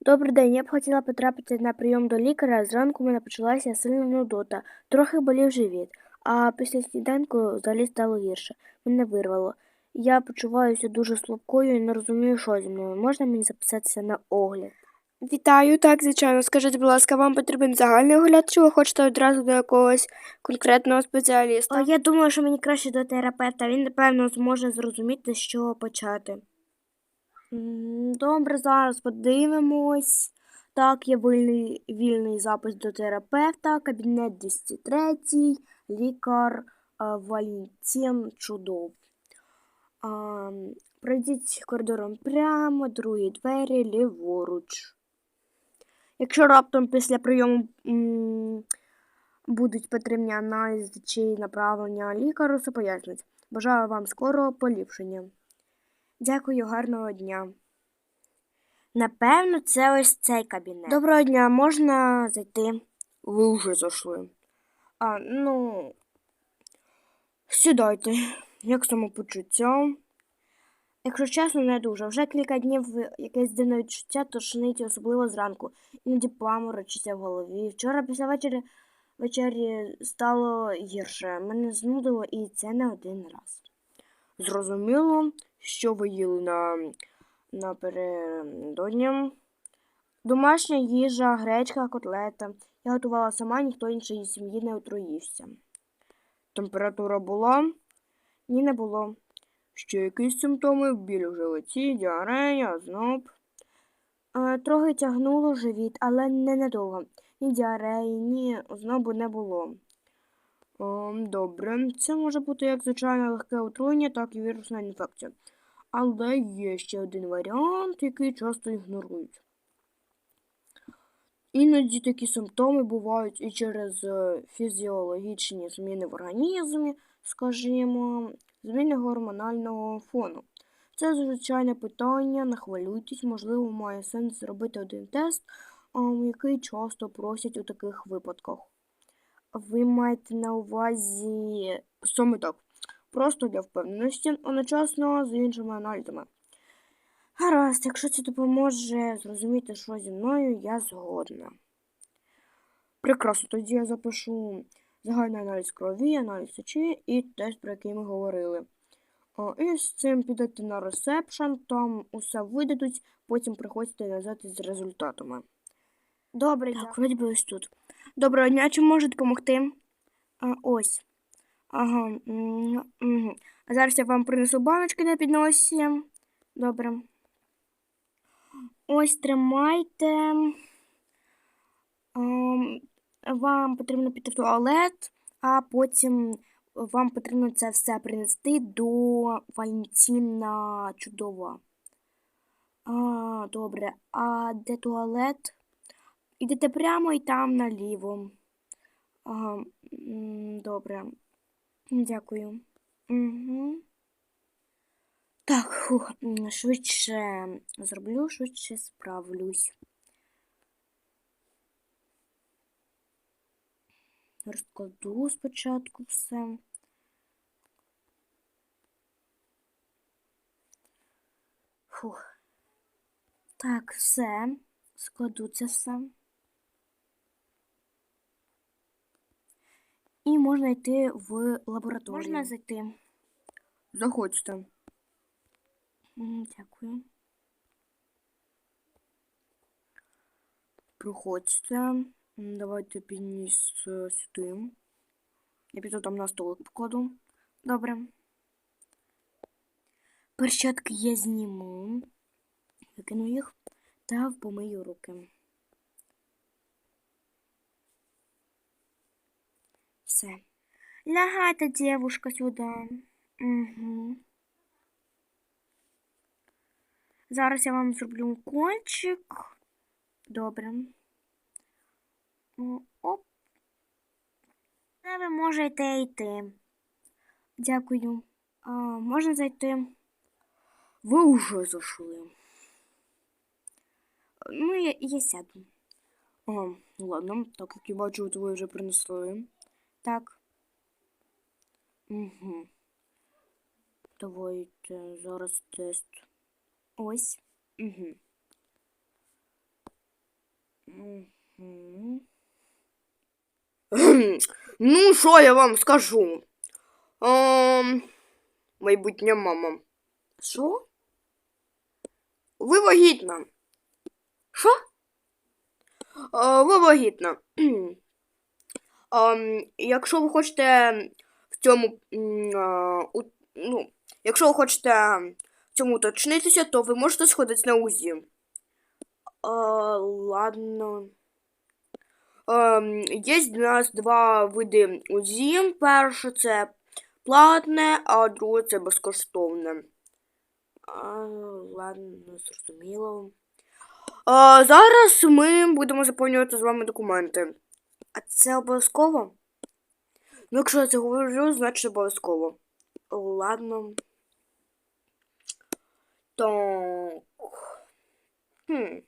Добрий день. Я б хотіла потрапити на прийом до лікаря. Зранку в мене почалася сильна нудота, трохи болів живіт, а після сніданку взагалі стало гірше. Мене вирвало. Я почуваюся дуже слабкою і не розумію, що зі мною. Можна мені записатися на огляд? Вітаю, так, звичайно. Скажіть, будь ласка, вам потрібен загальний огляд, чи ви хочете одразу до якогось конкретного спеціаліста? О, я думаю, що мені краще до терапевта. Він, напевно, зможе зрозуміти, з чого почати. Добре, зараз подивимось. Так, є вільний, вільний запис до терапевта, кабінет 203, лікар а, Валентин Чудов. А, пройдіть коридором прямо, другі двері ліворуч. Якщо раптом після прийому м, будуть потрібні аналізи чи направлення лікару, все пояснить. Бажаю вам скорого поліпшення. Дякую, гарного дня. Напевно, це ось цей кабінет. Доброго дня, можна зайти? Ви вже зайшли. А, ну, Сідайте. Як самопочуття? якщо чесно, не дуже. Вже кілька днів якесь дивне відчуття, тошнить, особливо зранку. Іноді паморочиться в голові. Вчора після вечері, вечері стало гірше. Мене знудило і це не один раз. Зрозуміло, що ви їли на... напередодні. Домашня їжа, гречка, котлета. Я готувала сама, ніхто іншої сім'ї не отруївся. Температура була, Ні, не було. ще якісь симптоми, біль в животі, діарея, зноб. Е, Трохи тягнуло живіт, але не надовго. Ні діареї, ні знобу не було. Ем, Добре, це може бути як звичайне легке отруєння, так і вірусна інфекція. Але є ще один варіант, який часто ігнорують. Іноді такі симптоми бувають і через е, фізіологічні зміни в організмі, скажімо, зміни гормонального фону. Це звичайне питання, не хвилюйтесь, можливо, має сенс зробити один тест, ем, який часто просять у таких випадках. Ви маєте на увазі. Саме так. Просто для впевненості, одночасно з іншими аналізами. Гаразд, якщо це допоможе зрозуміти, що зі мною, я згодна. Прекрасно, тоді я запишу загальний аналіз крові, аналіз сечі і тест, про який ми говорили. О, І з цим підете на ресепшн, там усе видадуть, потім приходьте назад із результатами. Добре, Так, вроді би ось тут. Доброго дня, чим можу допомогти? А, ось. Ага. А зараз я вам принесу баночки на підносі. Добре. Ось тримайте. Вам потрібно піти в туалет, а потім вам потрібно це все принести до Валентина Чудова. А, добре. А де туалет? Ідете прямо і там наліво. Ага, добре. Дякую. Угу. Так, фух, швидше зроблю, швидше справлюсь. Розкладу спочатку все. Фух. Так, все. Складу це все. І можна йти в лабораторію. Можна зайти. Заходьте. Дякую. Проходьте. Давайте підніс е, сюди. Я піду там на столик покладу. Добре. Перчатки я зніму, викину їх та помию руки. Все. Лягайте, девушка, сюди. Угу. Зараз я вам зроблю укольчик. Добре. Оп. Це ви можете йти. Дякую. А, можна зайти? Ви вже зайшли. Ну, я, я сяду. Ага, ну ладно, так як я бачу, ви вже принесли. Так. Угу. Давайте зараз тест. Ось. Угу. Ну, що я вам скажу? Ем, майбутня мама. Що? Ви вагітна. Що? Е, ви вагітна. Ем, якщо ви хочете в цьому. е, ну, якщо ви хочете в цьому уточнитися, то ви можете сходити на УЗІ. Е, ладно. Ем, є в нас два види УЗІ. Перше це платне, а друге це безкоштовне. А, ладно, зрозуміло. Зараз ми будемо заповнювати з вами документи. А це обов'язково? Ну, якщо я це говорю, значить обов'язково. Ладно. Так. Хм.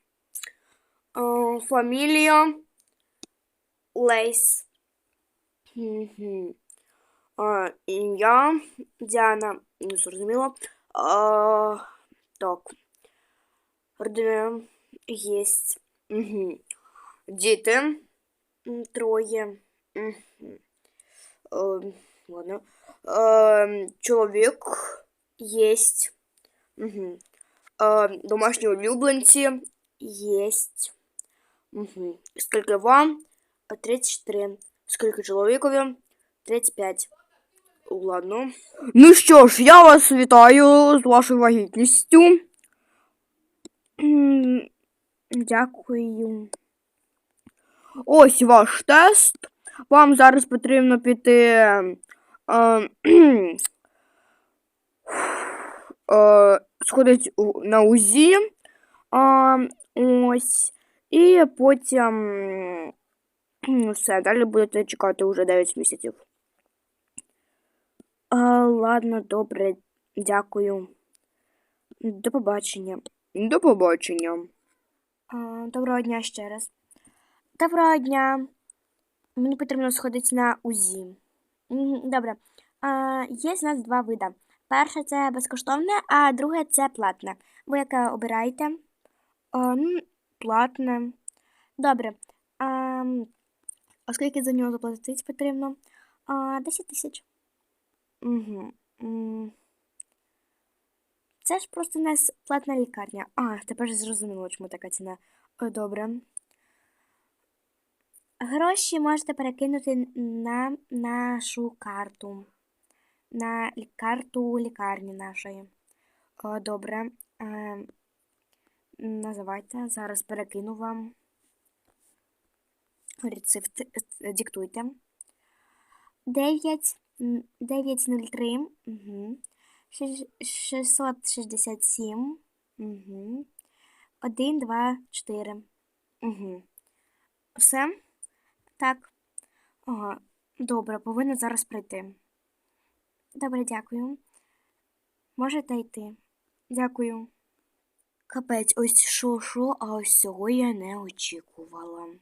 А, фамілія. Лейс. Мгм. А, ім'я Діана. Не зрозуміло. А, так. Родина єсть. Угу. Діти. Троє. Мгм. Е, ладно. Е, чоловік єсть. Угу. Е, домашні улюбленці єсть. Угу. Скільки вам? Е, 34. Скільки чоловікові? 35. Ладно. Ну що ж, я вас вітаю з вашою вагітністю. Дякую. Ось ваш тест. Вам зараз потрібно піти. Е, е, сходити на УЗІ. Е, ось. І потім. Все, далі будете чекати вже 9 місяців. А, ладно, добре, дякую. До побачення. До побачення. Доброго дня ще раз. Доброго дня. Мені потрібно сходити на УЗІ. Добре. А, є з нас два види. Перше це безкоштовне, а друге це платне. Ви яке обираєте? А, ну, платне. Добре. А, м, а скільки за нього заплатити потрібно? А, 10 тисяч. Угу. Це ж просто у нас платна лікарня. А, тепер зрозуміло, чому така ціна. Добре. Гроші можете перекинути на нашу карту. На карту лікарні нашої. Добре. Е, називайте. Зараз перекину вам. Рецепт е, диктуйте. 9, м, 903. Угу. 667. Угу. 1, 2, 4. Угу. Все? Так. Ага. Добре, повинна зараз прийти. Добре, дякую. Можете йти. Дякую. Капець, ось що, що, а ось цього я не очікувала.